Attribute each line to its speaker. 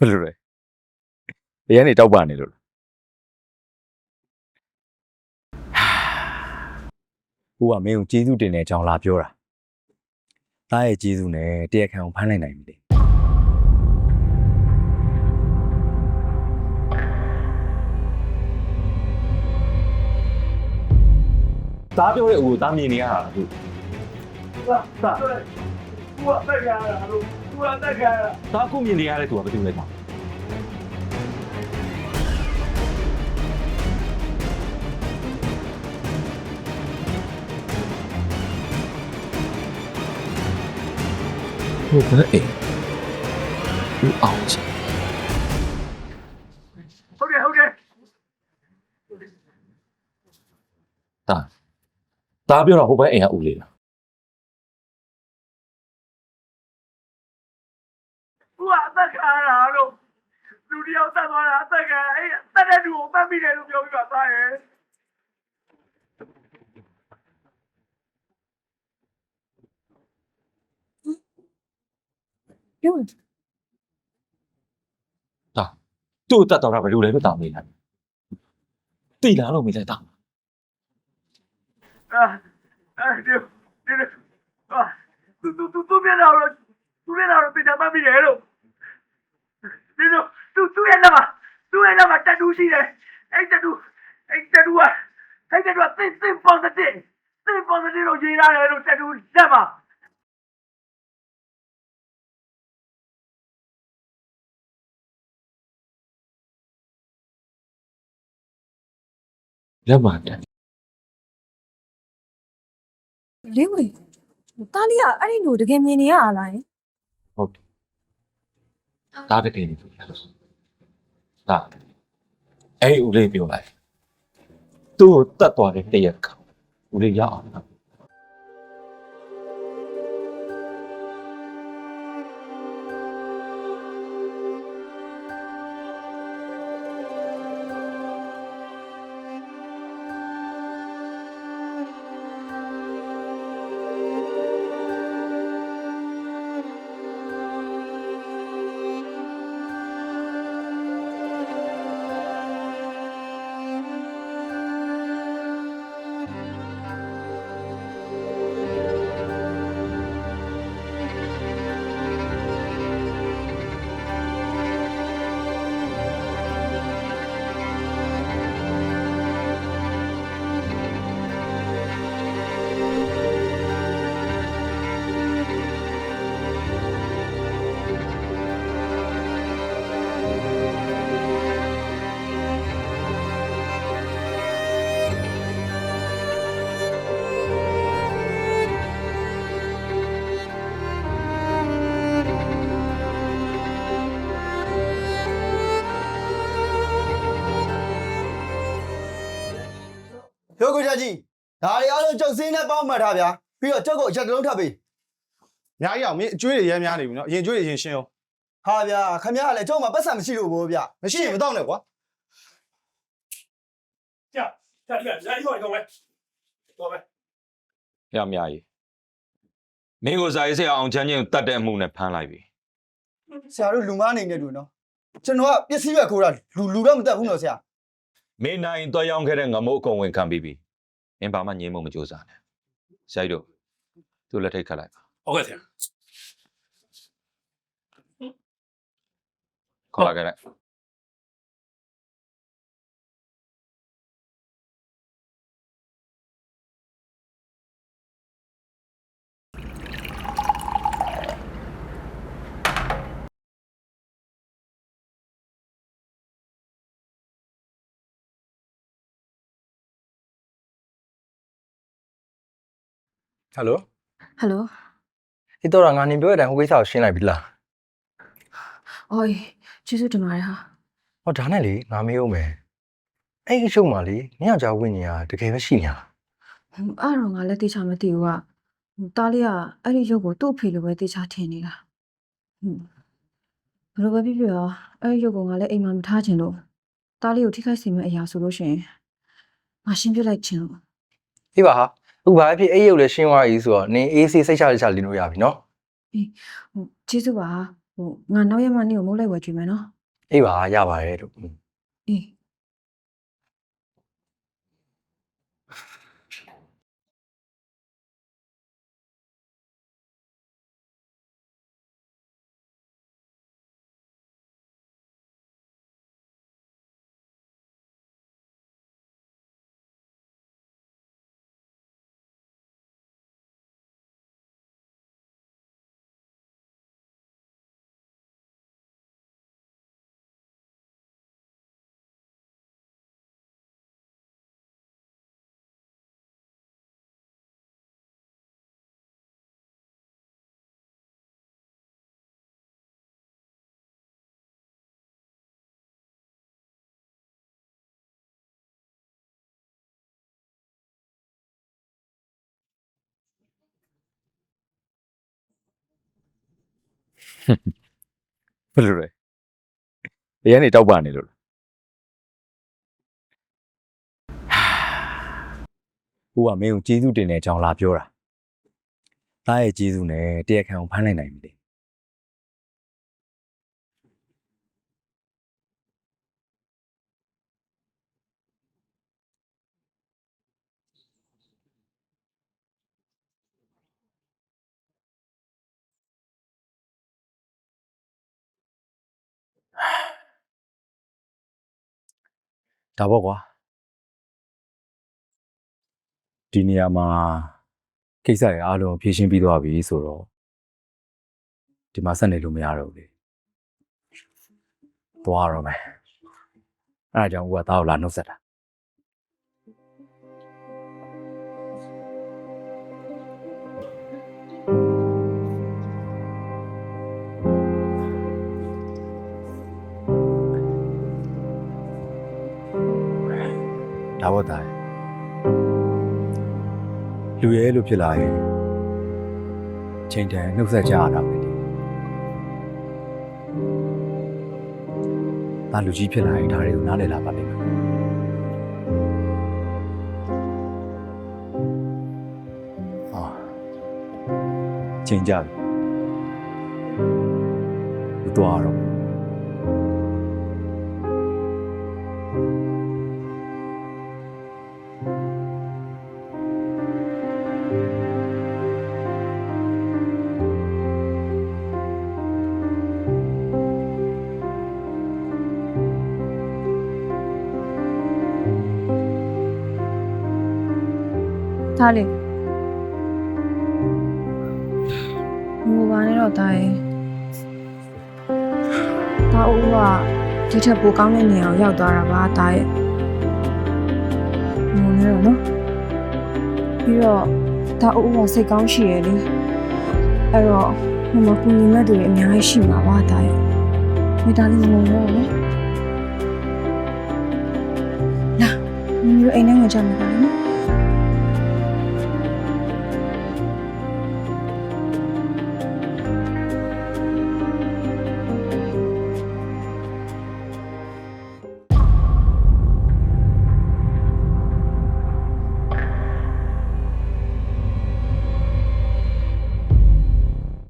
Speaker 1: ဘယ်လိုလဲအရင်နေတောက်ပါနေလို့ဟိုကမင်းကိုကျေးဇူးတင်တဲ့အကြောင်းလာပြောတာသားရဲ့ကျေးဇူးနဲ့တရားခံကိုဖမ်းနိုင်နိုင်ပြီလေသားပြောတဲ့အကိုသားမြင်နေရတာဟုတ်
Speaker 2: သူကတက်ကြတာလို့ သူကတက်ကြတာ
Speaker 1: သားကိုမြင်နေရတဲ့သူကဘာလုပ်လဲကွာ
Speaker 3: ဟိုကအိမ်ဦးအောင်ချင်
Speaker 2: ဟုတ်တယ်ဟုတ်တယ်
Speaker 3: တာသားပြောတော့ဟိုဘက်အိမ်ကဦးလေးလား
Speaker 2: သူကတက်ကြတာလို့လူတယောက်တက်သွားတာတက်ကြအဲ့ တက်တဲ့လူကိုပတ်မိတယ်လို့ပြောပြီးပါသားရဲ့
Speaker 4: ပြောရင်
Speaker 3: တာသူ့ကိုတတ်တော့တာဘယ်လိုလဲလို့တောင်းနေတယ်တိလာလို့မိလဲတာ
Speaker 2: အာအဲဒီဒီအာသူသူသူသူပြန်လာတော့သူပြန်လာတော့ပြန်ပတ်မိတယ်လို့ဒီလိုသူသူရဲ့နာမ သူရဲ့နာမတတူးရှိတယ်အဲ့တတူးအဲ့တတူးကအဲ့တတူးကသင်သင် positive သင် positive လို့ရေးရတယ်လို့တတူးလက်မှာ
Speaker 3: လက်မှန်တယ်
Speaker 4: လေးဝေတားလေးကအဲ့ဒီလိုတကယ်မြင်နေရလားယင်
Speaker 3: ဟုတ်တယ်ဒါတကယ်နေပြီလား တာအဲ့ဦးလေးပြောလိုက်သူ့ကိုတတ်သွားတဲ့တရက်ကောင်ဦးလေးရအောင်နော်
Speaker 5: ပြောကိုချကြီးဒါတွေအားလုံးကြောက်စင်းနဲ့ပေါင်းမှတ်ထားဗျာပြီးတော့ကြောက်ကိုအချက်တစ်လုံးထပ်ပေး။
Speaker 6: ညာကြီးအောင်မင်းအကျွေးတွေရဲများနေပြီနော်။အရင်ကျွေးတွေရင်ရှင်းအောင်
Speaker 5: ဟာဗျာခမရကလည်းကြောက်မှာပတ်စံမရှိလို့ဘောဗျာ။
Speaker 6: မရှိရင်မတော့နဲ့ကွာ
Speaker 2: ကြာကြာကြာကြာရောတော့မယ်တော့မယ်
Speaker 1: ရမရကြီးမင်းကိုဇာရေးဆရာအောင်ချမ်းချင်းကိုတတ်တဲ့အမှုနဲ့ဖမ်းလိုက်ပြီ
Speaker 5: ဆရာတို့လူမအနေနဲ့တူနော်ကျွန်တော်ကပစ္စည်းပဲခိုးတာလူလူတော့မတက်ဘူးနော်ဆရာ
Speaker 1: မင်းနိုင်တွားရောက်ခဲ့တဲ့ငမိုးအကုန်ဝင်ခံပြီးပြီ မင်းဘာမှငြင်းမမကြိုးစားနဲ့ဆရာကြီးတို့သူ့လက်ထိတ်ခတ်လိုက်ပါ
Speaker 2: ဟုတ်ကဲ့ဆရာ
Speaker 1: ခေါ်လာခဲ့လိုက်
Speaker 7: ဟယ်လို
Speaker 4: ဟယ်လို
Speaker 7: ဒီတော့ငါနေပြောတဲ့အတိုင်းဟိုကိစ္စကိုရှင်းလိုက်ပြီလား
Speaker 4: အော်ကျေးဇူးတင်ပါတယ်ဟာ
Speaker 7: ဟောဒါနဲ့လေငါမေးဦးမယ်အဲ့ဒီအရှုံးမှာလေညယောက်ျားဝိညာဉ်ကတကယ်ပဲရှိနေလား
Speaker 4: ဟိုအဲ့တော့ငါလည်းတေချာမသိဘူးကဟိုတားလေးကအဲ့ဒီရုပ်ကိုသူ့အဖေလိုပဲတေချာထင်နေတာဟွန်းဘယ်လိုပဲဖြစ်ဖြစ်ရောအဲ့ဒီရုပ်ကိုငါလည်းအိမ်မှာမထားချင်လို့တားလေးကိုထိခိုက်စေမယ့်အရာဆိုလို့ရှိရင်ငါရှင်းပြလိုက်ချင်လို့
Speaker 7: အေးပါဟာ အခုဘာဖြစ်အဲ့ရုပ်လည်းရှင်းသွားပြီဆိုတော့နင်အေးဆေးစိတ်ချလက်ချလင်းလို့ရပြီနော်
Speaker 4: ဟိုကျေးဇူးပါဟိုဟိုငါနောက်ရက်မှနေ့ကိုမိုးလိုက်ဝယ်ကြည့်မယ်နော်
Speaker 7: အေးပါရပါတယ်လို့
Speaker 4: အေး
Speaker 1: ဘယ်လိုလဲ။တရားနေတောက်ပါနေလို့လား။
Speaker 3: ကိုကမင်းကိုကျေးဇူးတင်တဲ့အကြောင်းလာပြောတာသားရဲ့ကျေးဇူးနဲ့တရားခံကိုဖမ်းလိုက်နိုင်ပြီလေ ဒါပေါ့ကွာဒီနေရာမှာကိစ္စတွေအားလုံးဖြေရှင်းပြီးသွားပြီဆိုတော့ဒီမှာဆက်နေလို့မရတော့ဘူးလေသွားတော့မယ်အဲဒါကြောင့်ဦးကသားကိုလာနှုတ်ဆက်တာ ဒါပေါ့သားလူရဲလို့ဖြစ်လာရင်ချိန်တန်နှုတ်ဆက်ကြရတာပဲဒီဒါလူကြီးဖြစ်လာရင်ဒါတွေကိုနားလည်လာပါလိမ့်မယ်အာချိန်ကြပြီဘူးတော့ တော့
Speaker 4: ဒါလေငိုပါနဲ့တော့တာရဲ့ဒါဦးကဒီထက်ပိုကောင်းတဲ့နေရာကိုရောက်သွားတာပါတာရဲ့ငိုနေတော့နော်ပြီးတော့ဒါဦးကစိတ်ကောင်းရှိရလေအဲ့တော့မမကူညီမဲ့တွေအများကြီးရှိမှာပါတာရဲ့မိသားလေးငိုနေတော့လေလာမင်းတို့အိမ်ထဲမှာကြာမှာပါနော်